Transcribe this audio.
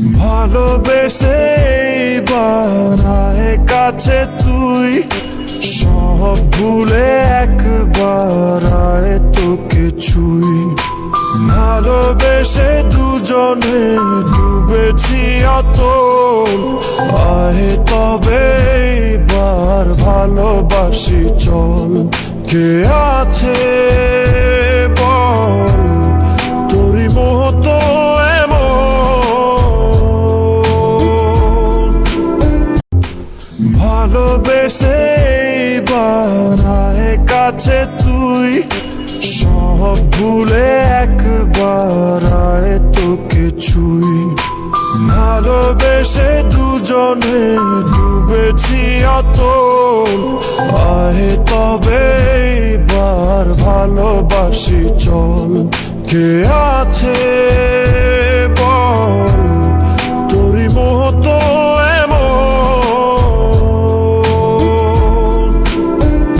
ভালোবেসে আয় কাছে তুই। সব ভুলে একবার আয় তোকে ছুই। ভালোবেসে দুজনে ডুবেছি অতল। আয় তবে বার ভালোবাসি চল। কে আছে ভালোবেসে আয় কাছে তুই। সব ভুলে একবার আয় তোকে ছুই। ভালোবেসে দুজনে ডুবেছি অতল আয় তবে বার ভালোবাসি চল। কে আছে?